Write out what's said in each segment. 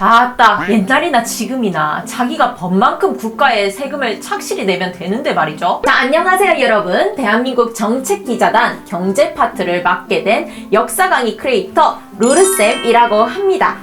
아따 옛날이나 지금이나 자기가 법만큼 국가에 세금을 착실히 내면 되는데 말이죠. 자 안녕하세요 여러분. 대한민국 정책기자단 경제 파트를 맡게 된 역사 강의 크리에이터 루르쌤이라고 합니다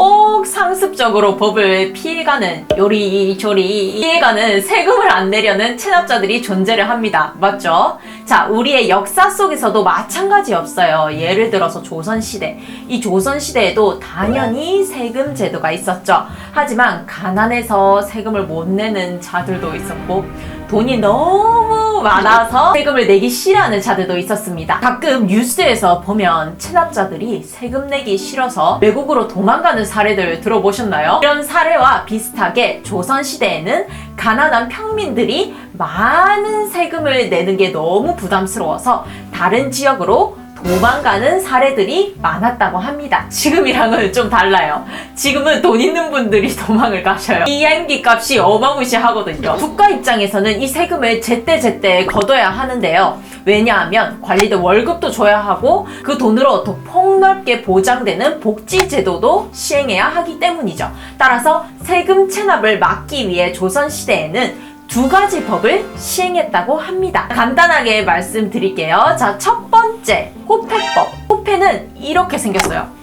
꼭 상습적으로 법을 피해가는 요리조리 피해가는 세금을 안 내려는 체납자들이 존재를 합니다. 맞죠? 자, 우리의 역사 속에서도 마찬가지 없어요. 예를 들어서 조선시대. 이 조선시대에도 당연히 세금 제도가 있었죠. 하지만 가난해서 세금을 못 내는 자들도 있었고, 돈이 너무 많아서 세금을 내기 싫어하는 자들도 있었습니다. 가끔 뉴스에서 보면 체납자들이 세금 내기 싫어서 외국으로 도망가는 사례들 들어보셨나요? 이런 사례와 비슷하게 조선시대에는 가난한 평민들이 많은 세금을 내는 게 너무 부담스러워서 다른 지역으로 도망가는 사례들이 많았다고 합니다. 지금이랑은 좀 달라요. 지금은 돈 있는 분들이 도망을 가셔요. 비행기 값이 어마무시하거든요. 국가 입장에서는 이 세금을 제때제때 걷어야 하는데요. 왜냐하면 관리들 월급도 줘야 하고 그 돈으로 더 폭넓게 보장되는 복지 제도도 시행해야 하기 때문이죠. 따라서 세금 체납을 막기 위해 조선시대에는 두 가지 법을 시행했다고 합니다. 간단하게 말씀드릴게요. 자, 첫 번째, 호패법. 호패는 이렇게 생겼어요.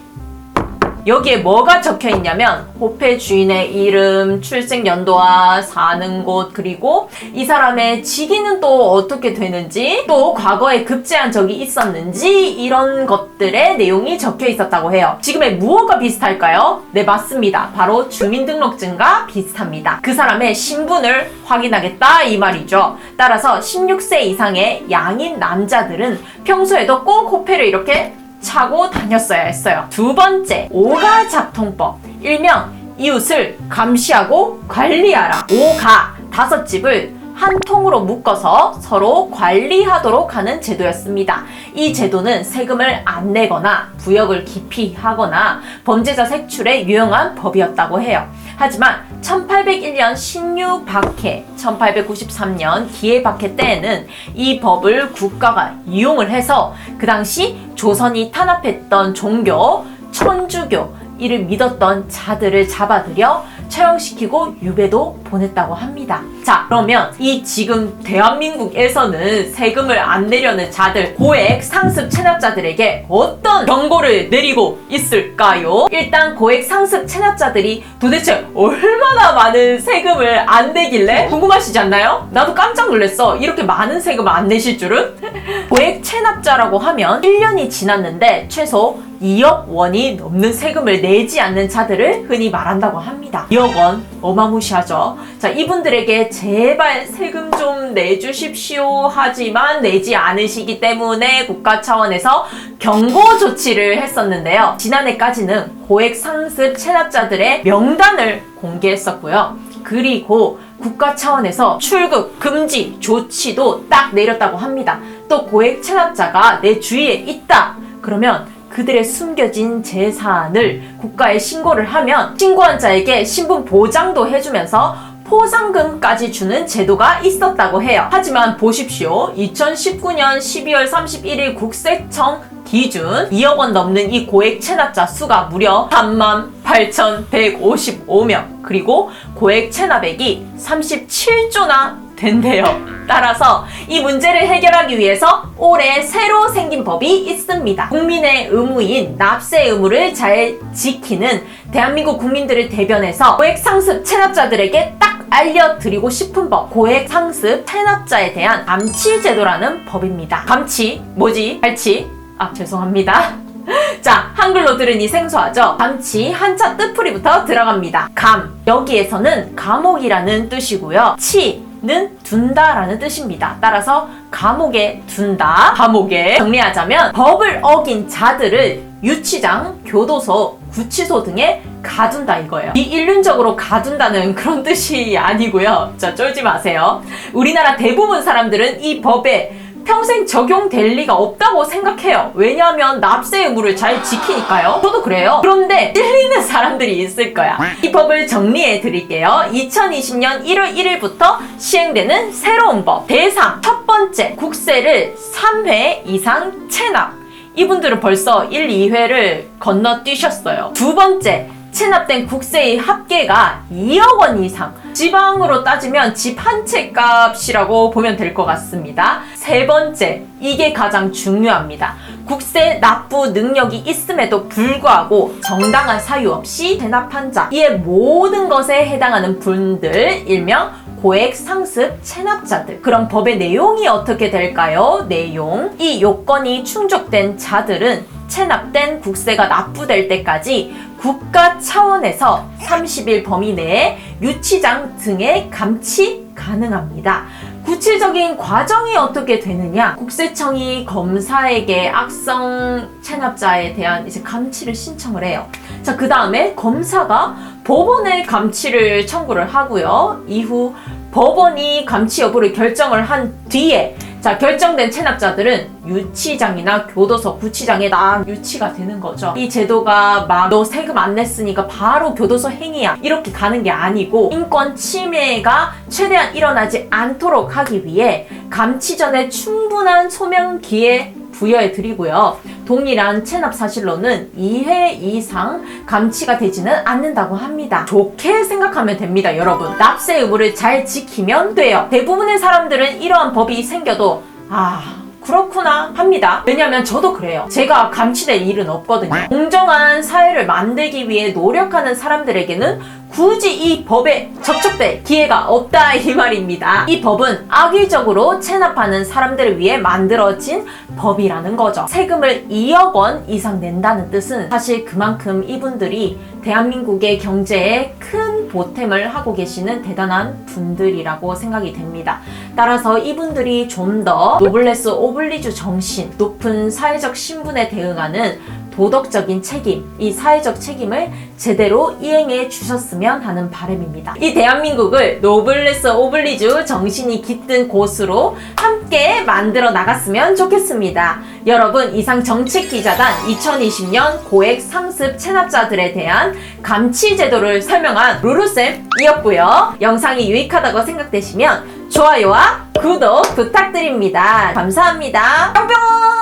여기에 뭐가 적혀 있냐면 호패 주인의 이름, 출생 연도와 사는 곳 그리고 이 사람의 직위는 또 어떻게 되는지 또 과거에 급제한 적이 있었는지 이런 것들의 내용이 적혀 있었다고 해요. 지금의 무엇과 비슷할까요? 네 맞습니다. 바로 주민등록증과 비슷합니다. 그 사람의 신분을 확인하겠다 이 말이죠. 따라서 16세 이상의 양인 남자들은 평소에도 꼭 호패를 이렇게 차고 다녔어야 했어요. 두 번째, 오가작통법. 일명 이웃을 감시하고 관리하라. 오가 다섯 집을 한 통으로 묶어서 서로 관리하도록 하는 제도였습니다. 이 제도는 세금을 안 내거나 부역을 기피하거나 범죄자 색출에 유용한 법이었다고 해요. 하지만 1801년 신유 박해, 1893년 기해 박해 때에는 이 법을 국가가 이용을 해서 그 당시 조선이 탄압했던 종교 천주교 이를 믿었던 자들을 잡아들여 처형시키고 유배도 보냈다고 합니다. 자, 그러면 이 지금 대한민국에서는 세금을 안 내려는 자들, 고액 상습 체납자들에게 어떤 경고를 내리고 있을까요? 일단 고액 상습 체납자들이 도대체 얼마나 많은 세금을 안 내길래 궁금하시지 않나요? 나도 깜짝 놀랐어. 이렇게 많은 세금 안 내실 줄은? 고액 체납자라고 하면 1년이 지났는데 최소 2억 원이 넘는 세금을 내지 않는 자들을 흔히 말한다고 합니다. 2억 원 어마무시하죠. 자, 이분들에게 제발 세금 좀 내주십시오 하지만 내지 않으시기 때문에 국가 차원에서 경고 조치를 했었는데요. 지난해까지는 고액 상습 체납자들의 명단을 공개했었고요. 그리고 국가 차원에서 출국 금지 조치도 딱 내렸다고 합니다. 또 고액 체납자가 내 주위에 있다. 그러면 그들의 숨겨진 재산을 국가에 신고를 하면 신고한 자에게 신분 보장도 해주면서 포상금까지 주는 제도가 있었다고 해요. 하지만 보십시오. 2019년 12월 31일 국세청 기준 2억 원 넘는 이 고액 체납자 수가 무려 3만 8,155명. 그리고 고액 체납액이 37조나 된대요. 따라서 이 문제를 해결하기 위해서 올해 새로 생긴 법이 있습니다. 국민의 의무인 납세 의무를 잘 지키는 대한민국 국민들을 대변해서 고액 상습 체납자들에게 딱 알려드리고 싶은 법 고액 상습 체납자에 대한 감치 제도라는 법입니다. 감치 뭐지? 갈치? 아 죄송합니다. 자, 한글로 들으니 생소하죠? 감치 한자 뜻풀이부터 들어갑니다. 감, 여기에서는 감옥이라는 뜻이고요. 치 는 둔다라는 뜻입니다. 따라서 감옥에 둔다, 감옥에 정리하자면 법을 어긴 자들을 유치장, 교도소, 구치소 등에 가둔다 이거예요. 이 일륜적으로 가둔다는 그런 뜻이 아니고요. 자, 쫄지 마세요. 우리나라 대부분 사람들은 이 법에 평생 적용될 리가 없다고 생각해요. 왜냐하면 납세 의무를 잘 지키니까요. 저도 그래요. 그런데 찔리는 사람들이 있을 거야. 이 법을 정리해 드릴게요. 2020년 1월 1일부터 시행되는 새로운 법. 대상 첫 번째 국세를 3회 이상 체납. 이분들은 벌써 1, 2회를 건너뛰셨어요. 두 번째 체납된 국세의 합계가 2억 원 이상. 지방으로 따지면 집 한 채 값이라고 보면 될 것 같습니다. 세 번째, 이게 가장 중요합니다. 국세 납부 능력이 있음에도 불구하고 정당한 사유 없이 체납한 자. 이에 모든 것에 해당하는 분들, 일명 고액 상습 체납자들. 그럼 법의 내용이 어떻게 될까요? 내용. 이 요건이 충족된 자들은 체납된 국세가 납부될 때까지 국가 차원에서 30일 범위 내에 유치장 등의 감치 가능합니다. 구체적인 과정이 어떻게 되느냐? 국세청이 검사에게 악성 체납자에 대한 이제 감치를 신청을 해요. 자, 그 다음에 검사가 법원에 감치를 청구를 하고요. 이후 법원이 감치 여부를 결정을 한 뒤에 자 결정된 체납자들은 유치장이나 교도소 구치장에 나 유치가 되는 거죠. 이 제도가 막 너 세금 안 냈으니까 바로 교도소 행위야 이렇게 가는 게 아니고 인권 침해가 최대한 일어나지 않도록 하기 위해 감치 전에 충분한 소명 기회 부여해 드리고요. 동일한 체납 사실로는 2회 이상 감치가 되지는 않는다고 합니다. 좋게 생각하면 됩니다, 여러분. 납세 의무를 잘 지키면 돼요. 대부분의 사람들은 이러한 법이 생겨도 아, 그렇구나 합니다. 왜냐면 저도 그래요. 제가 감치될 일은 없거든요. 공정한 사회를 만들기 위해 노력하는 사람들에게는 굳이 이 법에 접촉될 기회가 없다 이 말입니다. 이 법은 악의적으로 체납하는 사람들을 위해 만들어진 법이라는 거죠. 세금을 2억 원 이상 낸다는 뜻은 사실 그만큼 이분들이 대한민국의 경제에 큰 보탬을 하고 계시는 대단한 분들이라고 생각이 됩니다. 따라서 이분들이 좀 더 노블레스 오블리주 정신, 높은 사회적 신분에 대응하는 도덕적인 책임, 이 사회적 책임을 제대로 이행해 주셨으면 하는 바람입니다. 이 대한민국을 노블레스 오블리주 정신이 깃든 곳으로 함께 만들어 나갔으면 좋겠습니다. 여러분, 이상 정책기자단 2020년 고액 상습 체납자들에 대한 감치 제도를 설명한 루루쌤이었고요. 영상이 유익하다고 생각되시면 좋아요와 구독 부탁드립니다. 감사합니다. 뿅뿅!